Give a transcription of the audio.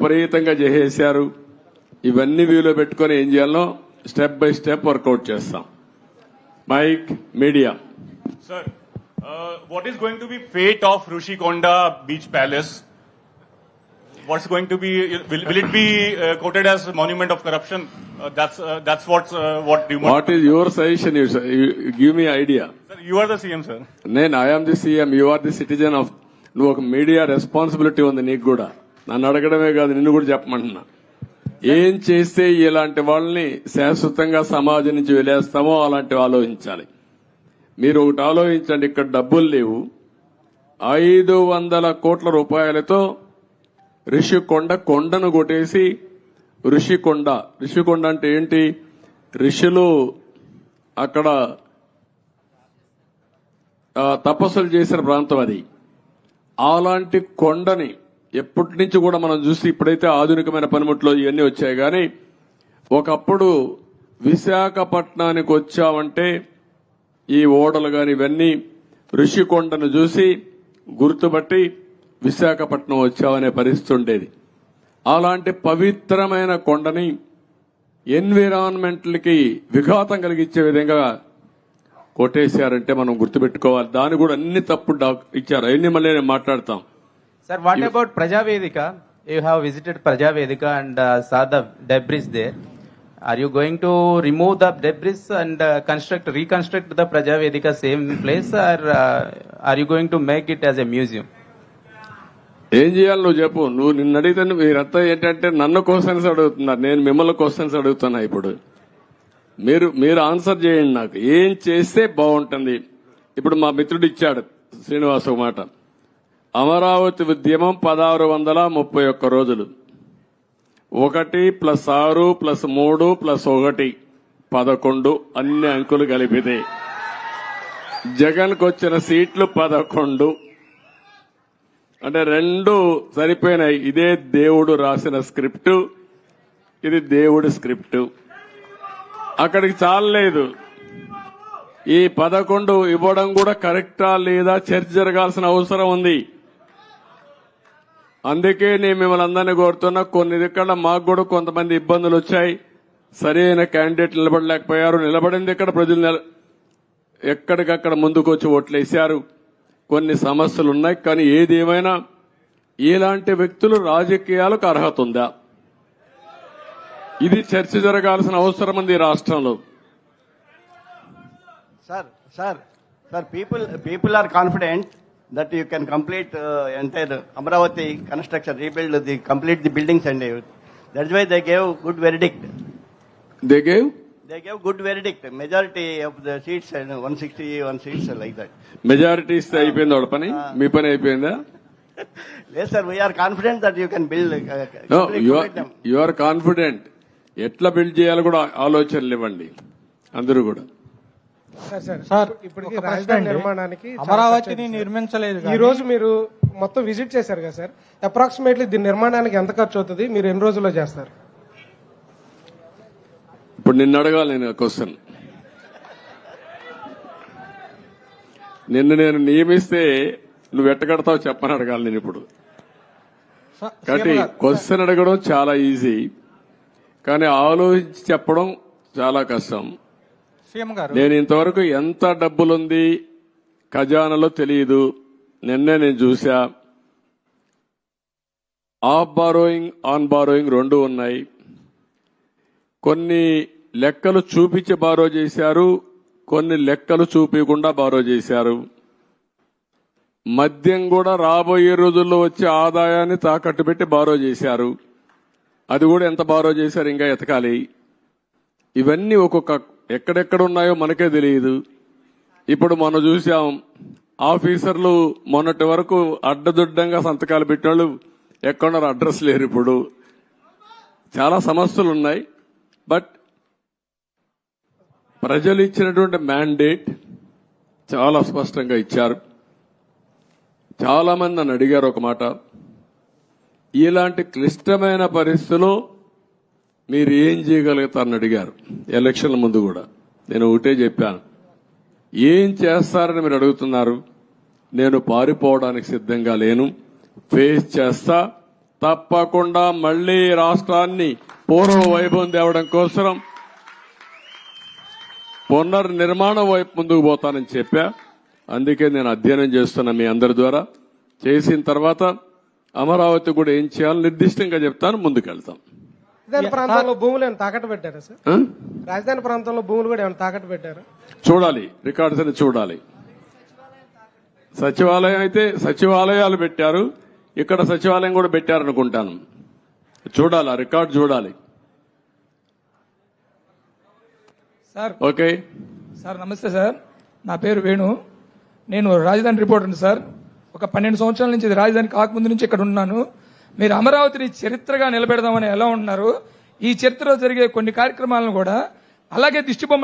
విపరీతంగా చేసేశారు ఇవన్నీ వ్యూలో పెట్టుకొని ఏం చేయాలో స్టెప్ బై స్టెప్ వర్కౌట్ చేస్తాం mic media uh, of Rushikonda Beach Palace? What's going to be? Will, will it be uh, quoted as a monument of corruption? Uh, that's uh, that's what uh, what you. What is your suggestion give me idea Sir, you are the CM, sir. నేను I am the CM you are the citizen of నువ్వు ఒక media responsibility ఉంది నీకు కూడా నన్ను అడగడమే కాదు నిన్ను కూడా చెప్పమంటున్నా. ఏం చేస్తే ఇలాంటి వాళ్ళని శాశ్వతంగా సమాజం నుంచి వెళ్ళేస్తామో అలాంటివి ఆలోచించాలి. మీరు ఒకటి ఆలోచించండి ఇక్కడ డబ్బులు లేవు. ఐదు వందల కోట్ల రూపాయలతో ఋషికొండ కొండను కొట్టేసి ఋషికొండ. ఋషికొండ అంటే ఏంటి? ఋషులు అక్కడ తపస్సులు చేసిన ప్రాంతం అది. అలాంటి కొండని ఎప్పటి నుంచి కూడా మనం చూసి ఇప్పుడైతే ఆధునికమైన పనిముట్లు ఇవన్నీ వచ్చాయి. కానీ ఒకప్పుడు విశాఖపట్నానికి వచ్చామంటే ఈ ఓడలు కానీ ఇవన్నీ ఋషికొండను చూసి గుర్తుపట్టి విశాఖపట్నం వచ్చామనే పరిస్థితి ఉండేది. అలాంటి పవిత్రమైన కొండని ఎన్విరాన్మెంట్లకి విఘాతం కలిగించే విధంగా కొట్టేశారంటే మనం గుర్తుపెట్టుకోవాలి. దాని కూడా అన్ని తప్పుడు ఇచ్చారు. అవన్నీ మళ్ళీ మాట్లాడతాం. Sir, what about Prajavedika? You have visited Prajavedika and uh, saw the debris there. Are you going to remove the debris and uh, construct, reconstruct the Prajavedika same place, or uh, are you going to make it as a museum? ఏం చేయాలి నువ్వు చెప్పు నువ్వు నిన్ను అడిగితే మీరంతా ఏంటంటే నన్ను క్వశ్చన్స్ అడుగుతున్నారు నేను మిమ్మల్ని క్వశ్చన్స్ అడుగుతున్నా ఇప్పుడు మీరు మీరు ఆన్సర్ చేయండి నాకు ఏం చేస్తే బాగుంటుంది ఇప్పుడు మా మిత్రుడు ఇచ్చాడు శ్రీనివాస్ ఒక మాట అమరావతి ఉద్యమం పదహారు వందల ముప్పై ఒక్క రోజులు. ఒకటి ప్లస్ ఆరు ప్లస్ మూడు ప్లస్ ఒకటి పదకొండు అన్ని అంకులు కలిపితే. జగన్కు వచ్చిన సీట్లు పదకొండు. అంటే రెండు సరిపోయినాయి. ఇదే దేవుడు రాసిన స్క్రిప్ట్. ఇది దేవుడి స్క్రిప్ట్. అక్కడికి చాలలేదు. ఈ పదకొండు ఇవ్వడం కూడా కరెక్టా లేదా చర్చ జరగాల్సిన అవసరం ఉంది. అందుకే నేను మిమ్మల్ని అందరినీ కోరుతున్నా కొన్ని ఇక్కడ మాకు కూడా కొంతమంది ఇబ్బందులు వచ్చాయి. సరైన క్యాండిడేట్ నిలబడలేకపోయారు. నిలబడింది ఇక్కడ ప్రజలు ఎక్కడికక్కడ ముందుకు వచ్చి ఓట్లేశారు కొన్ని సమస్యలు ఉన్నాయి కానీ ఏది ఏమైనా ఇలాంటి వ్యక్తులు రాజకీయాలకు అర్హత ఉందా? ఇది చర్చ జరగాల్సిన అవసరం ఉంది ఈ రాష్ట్రంలో. Sir sir sir people people are confident that you can complete uh, entire Amravati construction, rebuild the, complete the buildings and everything. That's why they gave good verdict. They gave They gave good verdict, majority of the seats and 161 seats like that. Majority ఇస్తే అయిపోయింది వాడి పని మీ పని అయిపోయిందా Yes, sir, we are confident that you can build, uh, no complete you complete them. You are confident ఎట్లా build చేయాలో కూడా ఆలోచనలు ఇవ్వండి అందరూ కూడా సార్ రాజధాని. నిర్మాణానికి అమరావతిని. నిర్మించలేదు ఈ రోజు మీరు మొత్తం విజిట్ చేశారు కదా సార్? అప్రాక్సిమేట్లీ దీని నిర్మాణానికి ఎంత ఖర్చు అవుతుంది? మీరు ఎన్ని రోజుల్లో చేస్తారు? ఇప్పుడు నిన్ను అడగాలి నేను క్వశ్చన్ నిన్ను నేను నియమిస్తే నువ్వు ఎట్టగడతావు చెప్పని అడగాలి నేను ఇప్పుడు. కాబట్టి క్వశ్చన్ అడగడం చాలా ఈజీ కానీ ఆలోచించి చెప్పడం చాలా కష్టం. నేను ఇంతవరకు ఎంత డబ్బులుంది ఖజానాలో తెలియదు నిన్నే నేను చూసా ఆఫ్ బారోయింగ్ ఆన్ బారోయింగ్ రెండు ఉన్నాయి. కొన్ని లెక్కలు చూపించి బారో చేశారు కొన్ని లెక్కలు చూపించకుండా బారో చేశారు. మద్యం కూడా రాబోయే రోజుల్లో వచ్చే ఆదాయాన్ని తాకట్టు పెట్టి బారో చేశారు. అది కూడా ఎంత బారో చేశారు ఇంకా ఎతకాలి. ఇవన్నీ ఒక్కొక్క ఎక్కడెక్కడ ఉన్నాయో మనకే తెలియదు. ఇప్పుడు మనం చూసాం ఆఫీసర్లు మొన్నటి వరకు అడ్డదుడ్డంగా సంతకాలు పెట్టినోళ్ళు ఎక్కడున్నారు? అడ్రస్ లేరు ఇప్పుడు. చాలా సమస్యలు ఉన్నాయి బట్ ప్రజలు ఇచ్చినటువంటి మ్యాండేట్ చాలా స్పష్టంగా ఇచ్చారు. చాలా మంది నన్ను అడిగారు ఒక మాట. ఇలాంటి క్లిష్టమైన పరిస్థితిలో మీరు ఏం చేయగలుగుతారని అడిగారు. ఎలక్షన్ల ముందు కూడా. నేను ఒకటే చెప్పాను. ఏం చేస్తారని మీరు అడుగుతున్నారు? నేను పారిపోవడానికి సిద్ధంగా లేను. ఫేస్ చేస్తా. తప్పకుండా మళ్ళీ రాష్ట్రాన్ని పూర్వ వైభవం తేవడం కోసం పునర్నిర్మాణం వైపు ముందుకు పోతానని చెప్పా. అందుకే నేను అధ్యయనం చేస్తున్నా మీ అందరి ద్వారా. చేసిన తర్వాత అమరావతి కూడా ఏం చేయాలో నిర్దిష్టంగా చెప్తాను. ముందుకెళ్తాం. రాజధాని ప్రాంతంలో భూములు ఏమైనా తాకట్టు పెట్టారా సార్? రాజధాని ప్రాంతంలో భూములు కూడా ఏమైనా తాకట్టు పెట్టారా? చూడాలి రికార్డ్స్ అని చూడాలి. సచివాలయం అయితే సచివాలయాలు పెట్టారు ఇక్కడ సచివాలయం కూడా పెట్టారనుకుంటాను. చూడాలి ఆ రికార్డు చూడాలి. సార్. ఓకే. సార్ నమస్తే సార్. నా పేరు వేణు. నేను రాజధాని రిపోర్టర్ని సార్. ఒక పన్నెండు సంవత్సరాల నుంచి ఇది రాజధాని కాకముందు నుంచి ఇక్కడ ఉన్నాను. మీరు అమరావతిని చరిత్రగా నిలబెడదామని ఎలా ఉన్నారు ఈ చరిత్రలో జరిగే కొన్ని కార్యక్రమాలను కూడా అలాగే దిష్టిబొమ్మలు